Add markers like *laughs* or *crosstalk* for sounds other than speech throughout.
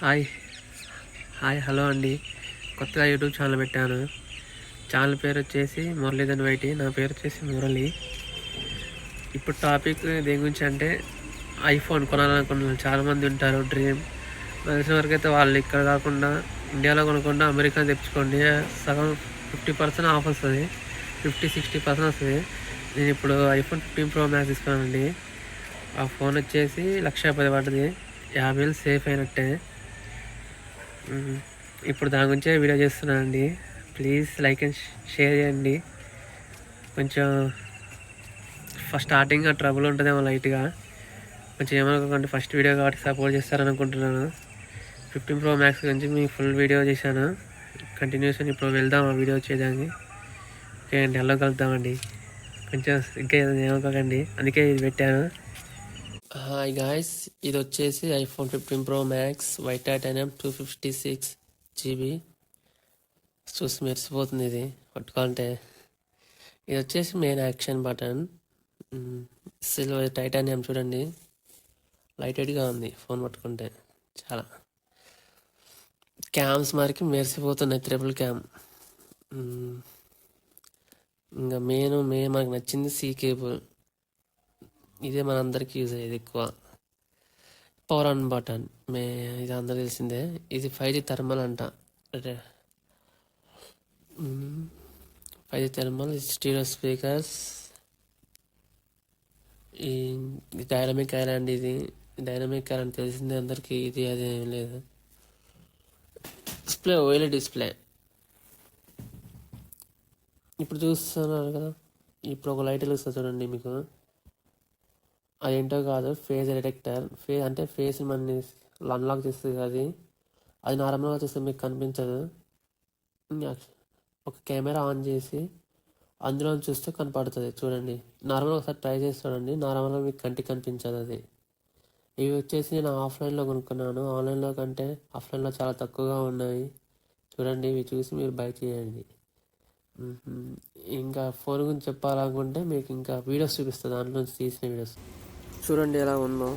Hi. Hi hello అండి. కొత్తగా YouTube channel పెట్టాను. ఛానల్ పేరు వచ్చేసి మురళీధన్ వైటి. నా పేరు వచ్చేసి మురళి. ఇప్పుడు టాపిక్ దేని గురించి అంటే ఐఫోన్ కొనాలనుకున్న చాలామంది ఉంటారు డ్రీమ్. తెలిసిన వరకు అయితే వాళ్ళు ఇక్కడ కాకుండా ఇండియాలో కొనకుండా అమెరికా తెచ్చుకోండి సగం ఫిఫ్టీ పర్సెంట్ ఆఫ్ వస్తుంది. ఫిఫ్టీ సిక్స్టీ పర్సెంట్ వస్తుంది. నేను ఇప్పుడు ఐఫోన్ ఫిఫ్టీన్ ప్రో మ్యాక్స్ తీసుకున్నానండి. ఆ ఫోన్ వచ్చేసి లక్ష పది పడుతుంది యాభై వేలు సేఫ్ అయినట్టే. ఇప్పుడు దాని గురించే వీడియో చేస్తున్నాను అండి. ప్లీజ్ లైక్ అండ్ షేర్ చేయండి. కొంచెం ఫస్ట్ స్టార్టింగ్ ట్రబుల్ ఉంటుందేమో లైట్గా కొంచెం ఏమనుకోకండి ఫస్ట్ వీడియో కాబట్టి సపోర్ట్ చేస్తారని అనుకుంటున్నాను ఫిఫ్టీన్ ప్రో మ్యాక్స్ గురించి మీకు ఫుల్ వీడియో చేశాను. కంటిన్యూషన్ ఇప్పుడు వెళ్దాం ఆ వీడియో చేయడానికి ఓకే అండి ఎల్లో కలుద్దామండి. కొంచెం ఇంకా ఏమనుకోకండి అందుకే ఇది పెట్టాను. హాయ్ గాయస్ ఇది వచ్చేసి iPhone fifteen pro max white titanium two fifty six GB చూసి మెరిసిపోతుంది ఇది పట్టుకోవాలంటే. ఇది వచ్చేసి main action button silver titanium చూడండి. లైటెడ్గా ఉంది ఫోన్ పట్టుకుంటే. చాలా. క్యామ్స్ మరికి మెరిసిపోతున్నాయి త్రిపుల్ క్యామ్ ఇంకా మెయిన్ మెయిన్ మనకు నచ్చింది సీ కేబుల్ ఇదే మనందరికీ యూజ్ అయ్యేది ఎక్కువ. పవర్ ఆన్ బటన్ మే ఇది అందరూ తెలిసిందే. ఇది ఫైవ్ జీ థర్మల్ అంట. Five G thermal stereo speakers. ఈ డైనమిక్ ఐలాండ్ ఇది. డైనమిక్ ఐలాండ్ తెలిసిందే అందరికీ. ఇది అది ఏం లేదు. Display OLE display. ఇప్పుడు చూస్తున్నారు కదా. ఇప్పుడు ఒక లైట్ వెలుస్తుంది చూడండి మీకు. అదేంటో కాదు ఫేస్ డిటెక్టర్. ఫేజ్ అంటే ఫేస్ మన అన్లాక్ చేస్తుంది అది. అది నార్మల్గా చూస్తే మీకు కనిపించదు. ఒక కెమెరా ఆన్ చేసి అందులో చూస్తే కనపడుతుంది చూడండి. నార్మల్గా ఒకసారి ట్రై చేసి చూడండి. నార్మల్గా మీకు కంటికి కనిపించదు అది. ఇవి వచ్చేసి నేను ఆఫ్లైన్లో కొనుక్కున్నాను. ఆన్లైన్లో కంటే ఆఫ్లైన్లో చాలా తక్కువగా ఉన్నాయి. చూడండి ఇవి చూసి మీరు బై చేయండి. ఇంకా ఫోన్ గురించి చెప్పాలనుకుంటే మీకు ఇంకా వీడియోస్ చూపిస్తుంది దాంట్లో నుంచి తీసిన వీడియోస్. చూడండి ఎలా ఉందో.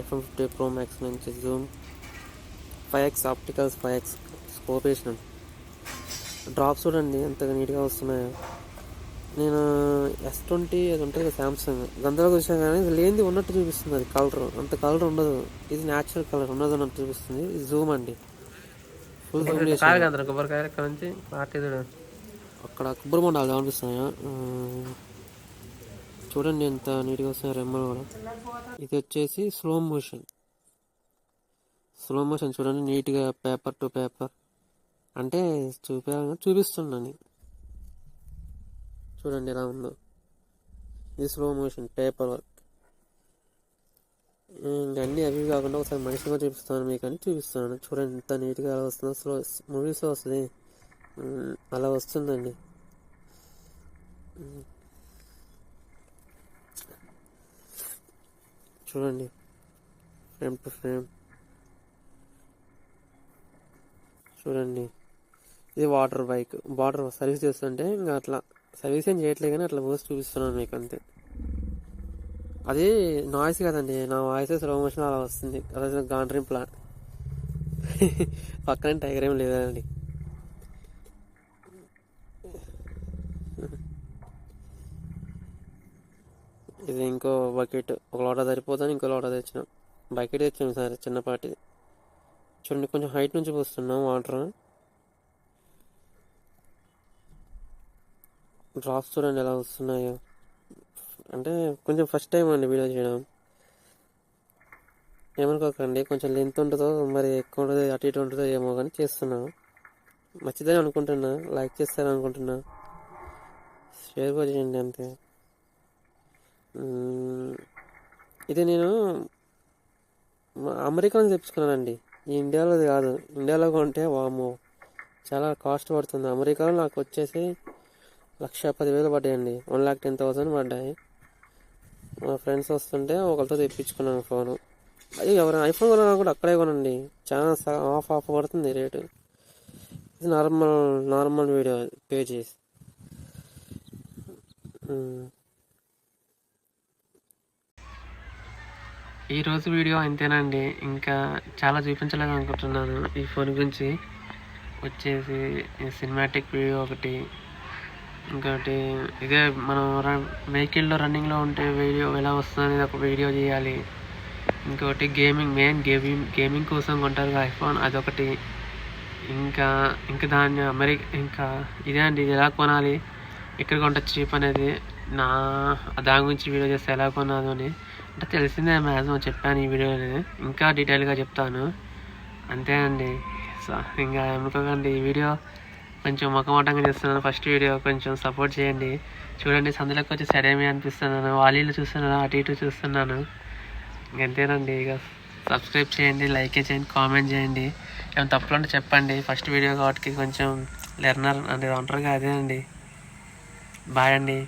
ఐఫోన్ ఫిఫ్టీ ప్రో మ్యాక్స్ నుంచి zoom five X opticals five X scope drops చూడండి ఎంత నీట్గా వస్తున్నాయో. నేను ఎస్ ట్వంటీ అది ఉంటుంది కదా సామ్సంగ్ గందరగా చూసాను కానీ ఇది లేనిది ఉన్నట్టు చూపిస్తుంది అది కలర్ అంత కలర్ ఉండదు. ఇది న్యాచురల్ కలర్ ఉండదు అన్నట్టు చూపిస్తుంది. ఇది జూమ్ అండి. ఫుల్ కొబ్బరికాయ నుంచి అక్కడ కొబ్బరి బొండాలు కనిపిస్తున్నాయా? చూడండి ఎంత నీట్గా వస్తున్నాయి రెమ్మలు కూడా. ఇది వచ్చేసి స్లో మోషన్ స్లో మోషన్ చూడండి నీట్గా పేపర్ టు పేపర్ అంటే చూపా చూపిస్తున్నాను చూడండి ఎలా ఉందో. ఇది స్లో మోషన్ పేపర్ వర్క్ అన్నీ అవి కాకుండా ఒకసారి మనిషిగా చూపిస్తాను మీకు అని చూపిస్తున్నాను. చూడండి ఎంత నీట్గా ఎలా వస్తుందో. స్లో మూవీస్లో వస్తుంది. అలా వస్తుందండి. చూడండి. Frame to frame. చూడండి. ఇది వాటర్ బైక్. వాటర్ సర్వీస్ చేస్తుంటే ఇంకా అట్లా సర్వీస్ ఏం చేయట్లేదు కానీ అట్లా పోసి చూపిస్తున్నాను మీకు అంతే. అది నాయిస్ కదండి. నా వాయిస్ స్లో మోషన్ అలా వస్తుంది. అదే గాండ్రింగ్ ప్లాన్ *laughs* పక్కన టైగర్ ఏం లేదండి. ఇది ఇంకో బకెట్. ఒక లోట సరిపోతాను ఇంకో లోట తెచ్చిన. బకెట్ తెచ్చాను సార్ చిన్నపాటి చూడండి కొంచెం హైట్ నుంచి పోస్తున్నాం వాటర్. డ్రాప్స్ చూడండి ఎలా వస్తున్నాయో. అంటే కొంచెం ఫస్ట్ టైం అండి వీడియో చేయడం. ఏమనుకోకండి కొంచెం లెంత్ ఉంటుందో మరి ఎక్కువ ఉంటుందో అటు ఇటు ఉంటుందో ఏమో కానీ చేస్తున్నాను మంచిదని అనుకుంటున్నా లైక్ చేస్తారనుకుంటున్నా. షేర్ కూడా చేయండి అంతే. ఇది నేను మా- అమెరికా నుంచి తెప్పించుకున్నానండి. ఈ ఇండియాలోది కాదు. ఇండియాలో కొంటే వామో చాలా కాస్ట్ పడుతుంది. అమెరికాలో నాకు వచ్చేసి లక్ష పదివేలు పడ్డాయండి. వన్ ల్యాక్ టెన్ థౌసండ్ పడ్డాయి. మా ఫ్రెండ్స్ వస్తుంటే ఒకరితో తెప్పించుకున్నాను ఫోను. అది ఎవరైనా ఐఫోన్ కొన్నా కూడా అక్కడే కొనండి. చాలా సగం ఆఫ్ ఆఫ్ పడుతుంది రేటు. ఇది నార్మల్ నార్మల్ వీడియో పేజెస్. ఈరోజు వీడియో అంతేనండి. ఇంకా చాలా చూపించలేదు అనుకుంటున్నాను. ఈ ఫోన్ గురించి వచ్చేసి సినిమాటిక్ వీడియో ఒకటి ఇంకోటి ఇదే మనం వెహికల్లో రన్నింగ్లో ఉంటే వీడియో ఎలా వస్తుంది అనేది ఒక వీడియో చేయాలి. ఇంకోటి గేమింగ్ మెయిన్ గేమింగ్ గేమింగ్ కోసం కొంటారు ఐఫోన్ అదొకటి. ఇంకా ఇంకా దాన్ని అమెరికా ఇంకా ఇదే అండి ఇది ఎలా కొనాలి ఎక్కడ కొంట చీప్ అనేది. నా దాని గురించి వీడియో చేస్తే ఎలా కొన్నాను అని. అంటే తెలిసిందే మ్యాక్సిమం చెప్పాను ఈ వీడియో ఇంకా డీటెయిల్గా చెప్తాను. అంతే అండి. సో ఇంకా అనుకోకండి ఈ వీడియో కొంచెం మొక్కమొట్టంగా చేస్తున్నాను. ఫస్ట్ వీడియో కొంచెం సపోర్ట్ చేయండి. చూడండి సందులోకి వచ్చి సరేమి అనిపిస్తున్నాను. వాలీలు చూస్తున్నాను అటు ఇటు చూస్తున్నాను. ఇంకంతేనండి ఇక. సబ్స్క్రైబ్ చేయండి లైక్ చేయండి కామెంట్ చేయండి. ఏమైనా తప్పులు ఉంటే చెప్పండి. ఫస్ట్ వీడియో కాబట్టి కొంచెం లెర్నర్ అంటే ఉంటారు అదే అండి. బాయ్ అండి.